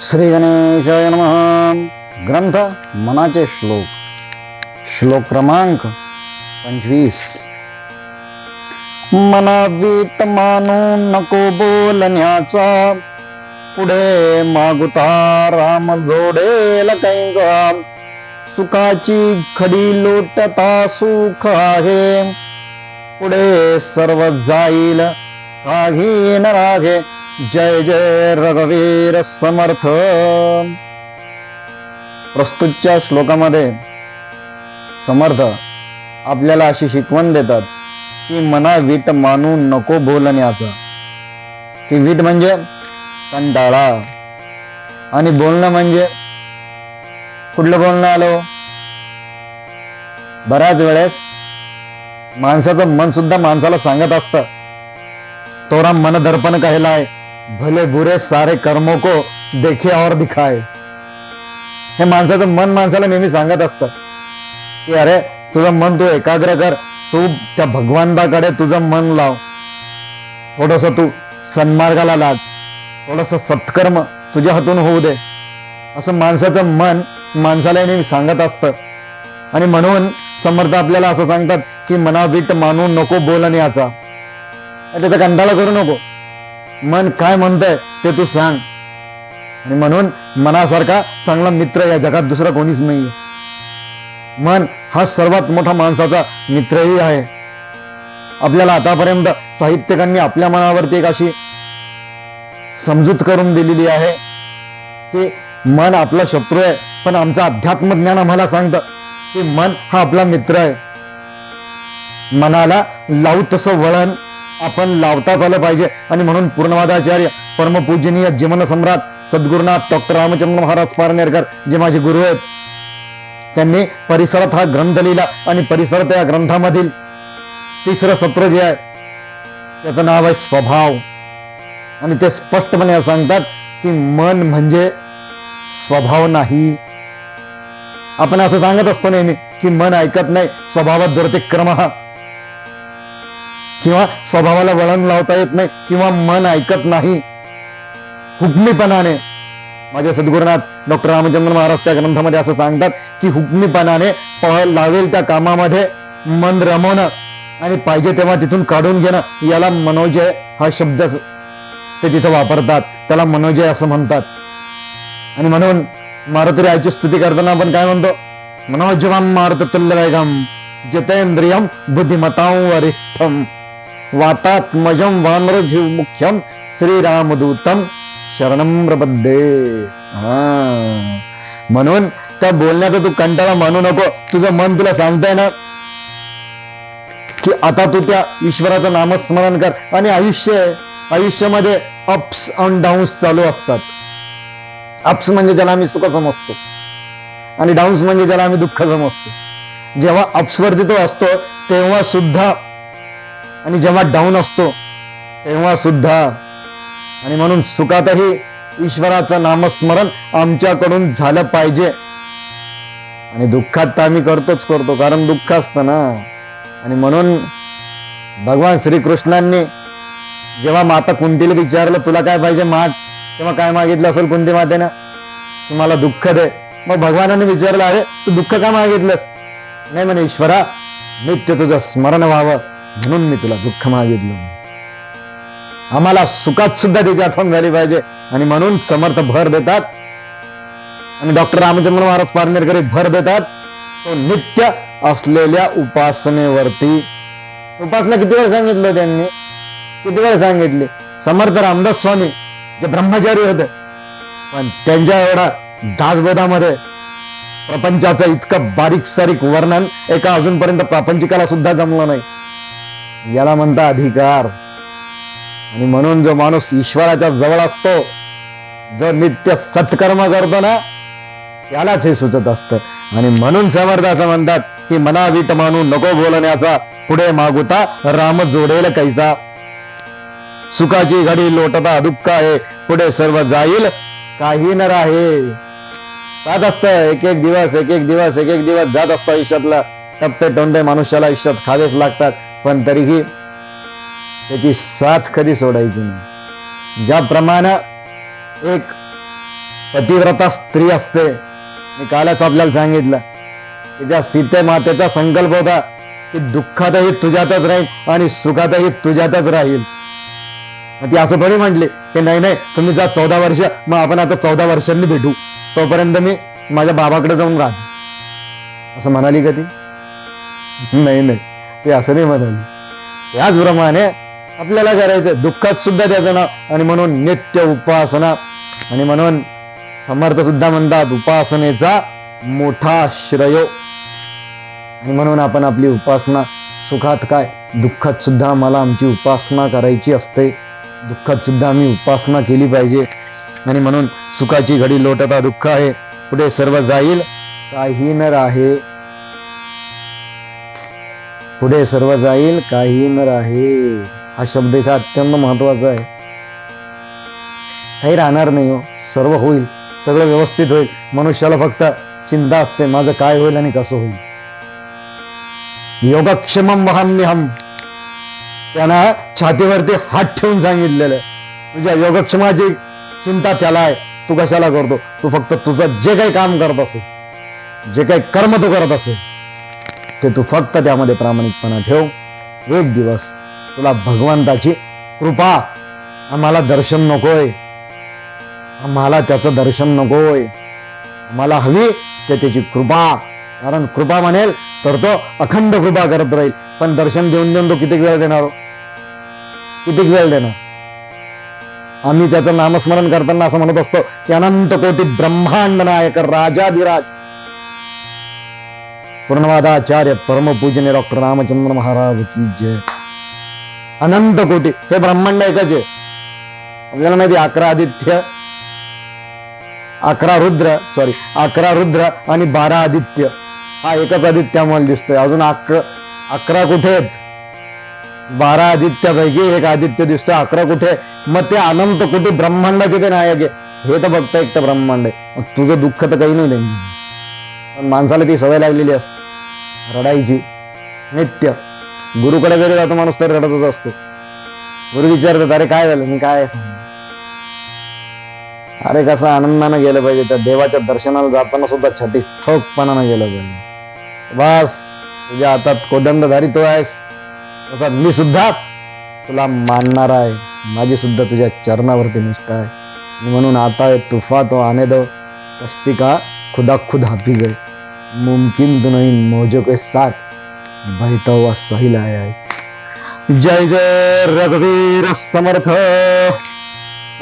श्री गणेशाय नम. ग्रंथ मनाचे श्लोक. श्लोक क्रमांक पंचवीस. मनावीत मानू नको बोलण्याचा. पुढे मागुता राम जोडेल कैंगा सुखाची खडी लोटता सुख आहे. पुढे सर्व जाईल काही न रागे. जय जय रघुवीर समर्थ. प्रस्तुतच्या श्लोकामध्ये समर्थ आपल्याला अशी शिकवण देतात की मना वीट मानू नको बोलण्याचं. की वीट म्हणजे कंटाळा. आणि बोलणं म्हणजे कुठलं बोलणं आलो हो? बऱ्याच वेळेस माणसाचं मन सुद्धा माणसाला सांगत असतं तोरा मन दर्पण आहे भले बुरे सारे कर्मों को देखे और दिखाए। हे माणसाचं मन माणसाला नेहमी सांगत असतं। की अरे तुझं मन तू एकाग्र कर तू त्या भगवंताकडे तुझं मन लाव. थोडस तू सन्मार्गाला लाग. थोडस सत्कर्म तुझ्या हातून होऊ दे. असं माणसाचं मन माणसाला नेहमी सांगत असतं. आणि म्हणून समर्थ आपल्याला असं सांगतात की मनावीट मानू नको बोलण्याचा. त्याचा कंटाळा करू नको. मन काय म्हणतंय ते तू सांग. आणि म्हणून मनासारखा चांगला मित्र या जगात दुसरा कोणीच नाही मन हा सर्वात मोठा माणसाचा मित्रही आहे. आपल्याला आतापर्यंत साहित्यिकांनी आपल्या मनावरती एक अशी समजूत करून दिलेली आहे की मन आपला शत्रू आहे पण आमचं अध्यात्म ज्ञान आम्हाला सांगतं की मन हा आपला मित्र आहे. मनाला लावू तसं वळण आपण लावताच आलं पाहिजे. आणि म्हणून पूर्णवादाचार्य परमपूजनीय जीवनसम्राट सद्गुरुनाथ डॉक्टर रामचंद्र महाराज पारनेरकर जे माझे गुरु आहेत त्यांनी परिसरात हा ग्रंथ लिहिला आणि परिसरात या ग्रंथामधील तिसरं सत्र जे आहे त्याचं नाव आहे स्वभाव. आणि ते स्पष्टपणे सांगतात की मन म्हणजे स्वभाव नाही. आपण असं सांगत असतो नेहमी की मन ऐकत नाही स्वभावात दुरते क्रम हा किंवा स्वभावाला वळण लावता येत नाही किंवा मन ऐकत नाही. हुकमीपणाने माझ्या सद्गुरुनाथ डॉक्टर रामचंद्र महाराज त्या ग्रंथामध्ये असं सांगतात की हुकमीपणाने लावेल त्या कामामध्ये मन रमवणं आणि पाहिजे तेव्हा तिथून काढून घेणं याला मनोजय हा शब्द ते तिथं वापरतात. त्याला मनोजय असं म्हणतात. आणि म्हणून मारुती आईची स्तुती करताना आपण काय म्हणतो? मनोजवाम मारुत तुल्यवेगम जितेंद्रियम बुद्धिमतां वरिष्ठम. वातात्मजम वानरजीव मुख्यम श्रीरामदूतम शरणम प्रबद्धे हा। म्हणून त्या बोलण्याचा तू कंटाळा मानू नको. तुझं मन तुला सांगताय ना की आता तू त्या ईश्वराचं नामस्मरण कर. आणि आयुष्य आहे. आयुष्यामध्ये अप्स अँड डाऊन्स चालू असतात. अप्स म्हणजे ज्याला आम्ही सुख समजतो. आणि डाऊन्स म्हणजे ज्याला आम्ही दुःख समजतो. जेव्हा अप्सवरती तो असतो तेव्हा सुद्धा आणि जेव्हा डाऊन असतो तेव्हा सुद्धा. आणि म्हणून सुखातही ईश्वराचं नामस्मरण आमच्याकडून झालं पाहिजे. आणि दुःखात तर आम्ही करतोच करतो कारण दुःख असतं ना. आणि म्हणून भगवान श्रीकृष्णांनी जेव्हा माता कुंतीला विचारलं तुला काय पाहिजे माग? तेव्हा काय मागितलं असेल कुंती मातेनं? की मला दुःख दे. मग भगवानाने विचारलं अरे तू दुःख का मागितलंस? नाही म्हणे ईश्वरा नित्य तुझं स्मरण व्हावं. म्हणून मी तुला दुःख मागितलं. आम्हाला सुखात सुद्धा त्याची आठवण झाली पाहिजे आणि म्हणून समर्थ भर देतात. आणि डॉक्टर रामचंद्र महाराज पारनेरकर भर देतात. तो नित्य असलेल्या उपासनेवरती. उपासना किती वेळ सांगितलं त्यांनी? किती वेळ सांगितली? समर्थ रामदास स्वामी जे ब्रह्मचारी होते. पण त्यांच्या एवढा दासबोधामध्ये प्रपंचाचं इतकं बारीक सारीक वर्णन एका अजूनपर्यंत प्रापंचिकाला सुद्धा जमलं नाही. याला म्हणता अधिकार. आणि म्हणून जो माणूस ईश्वराच्या जवळ असतो जो नित्य सत्कर्म करतो ना त्यालाच हे सुचत असतं. आणि म्हणून समर्थ असं म्हणतात की मनावीट मानू नको बोलण्याचा पुढे मागुता राम जोडेल कैसा. सुखाची घडी लोटता दुःख आहे पुढे सर्व जाईल काही न राहे. जात असतं एक एक दिवस एक एक दिवस एक एक दिवस जात असतो आयुष्यातला. टप्पे टोंडे मनुष्याला आयुष्यात खावेच लागतात. पण तरीही त्याची साथ कधी सोडायची नाही. ज्याप्रमाणे एक पतिव्रता स्त्री असते मी कालच आपल्याला सांगितलं की त्या सीते मातेचा संकल्प होता की दुःखातही तुझ्यातच राहील आणि सुखातही तुझ्यातच राहील. ती असं थोडी म्हटली की नाही नाही तुम्ही जा चौदा वर्ष मग आपण आता चौदा वर्षांनी भेटू. तोपर्यंत मी माझ्या बाबाकडे जाऊन राहतो. असं म्हणाली का ती? नाही नाही. ते असं नाही म्हणाले त्याचप्रमाणे आपल्याला करायचं दुःखात सुद्धा त्याचं नाव आणि म्हणून नित्य उपासना. आणि म्हणून समर्थ सुद्धा म्हणतात उपासनेचा मोठा श्रेय. आणि म्हणून आपण आपली उपासना सुखात काय? दुःखात सुद्धा आम्हाला आमची उपासना करायची असते. दुःखात सुद्धा आम्ही उपासना केली पाहिजे. आणि म्हणून सुखाची घडी लोटता दुःख आहे. पुढे सर्व जाईल काही न राहे. पुढे सर्व जाईल काही न राहे. हा शब्द इथे अत्यंत महत्त्वाचा आहे. काही राहणार नाही हो. सर्व होईल. सगळं व्यवस्थित होईल. मनुष्याला फक्त चिंता असते माझं काय होईल आणि कसं होईल. योगक्षेमम वहाम्यहम. त्यांना छातीवरती हात ठेवून सांगितलेलं. तुझ्या योगक्षमाची चिंता त्याला आहे. तू कशाला करतो? तू फक्त तुझं जे काही काम करत असेल जे काही कर्म तू करत असेल ते तू फक्त त्यामध्ये प्रामाणिकपणा ठेव. एक दिवस तुला भगवंताची कृपा. आम्हाला दर्शन नकोय. आम्हाला त्याचं दर्शन नकोय. आम्हाला हवी ते त्याची कृपा. कारण कृपा म्हणेल तर तो अखंड कृपा करत राहील. पण दर्शन देऊन देऊन तो किती वेळ देणार हो? कितीक किती वेळ देणार? आम्ही त्याचं नामस्मरण करताना असं म्हणत असतो की अनंत कोटी ब्रह्मांड नायक राजाधिराज पूर्णवादाचार्य परमपूजने डॉक्टर रामचंद्र महाराज की जय. अनंत कोटी हे ब्रह्मांड एकच आहे आपल्याला माहिती अकरा आदित्य अकरा रुद्र सॉरी अकरा रुद्र आणि बारा आदित्य हा एकच आदित्य आम्हाला दिसतोय. अजून अकरा अकरा कुठे आहेत? बारा आदित्यापैकी एक आदित्य दिसतोय. अकरा कुठे? आहे? मग ते अनंत कोटी ब्रह्मांडाचे ते नायक आहे. हे तर बघता एक तर ब्रह्मांड आहे. मग तुझं दुःख तर काही नाही त्यांनी पण माणसाला ती सवय लागलेली असते. रडायची. नित्य. गुरुकडे जरी जातो माणूस तरी रडतच असतो. गुरु विचारतात अरे काय झालं? मी काय? अरे कसं आनंदानं गेलं पाहिजे. त्या देवाच्या दर्शनाला जाताना सुद्धा छटी ठोकपणानं गेलं पाहिजे. बस. तुझ्या हातात कोदंडधारी तो आहेस. तसा मी सुद्धा तुला मानणार आहे. माझी सुद्धा तुझ्या चरणावरती निष्ठा आहे. म्हणून आता तुफा तो आने दो कश्ती का खुदा खुद हाफिज है मुमकिन तो नहीं मौजों के साथ बहता हुआ सही लाया है। जय जय रघुवीर समर्थ।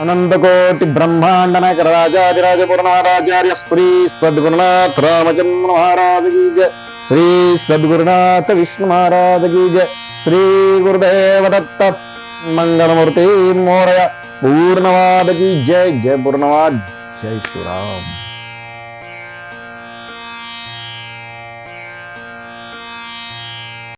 अनंत कोटि ब्रह्मांड नायक राजाधिराज पूर्णाचार्य श्री सद्गुरुनाथ रामचंद्र महाराज की जय। श्री सद्गुरुनाथ विष्णु महाराज की जय। श्री गुरुदेव दत्त मंगलमूर्ति मोरया पूर्णवाद की जय। जय पूर्णवाद जय श्री राम।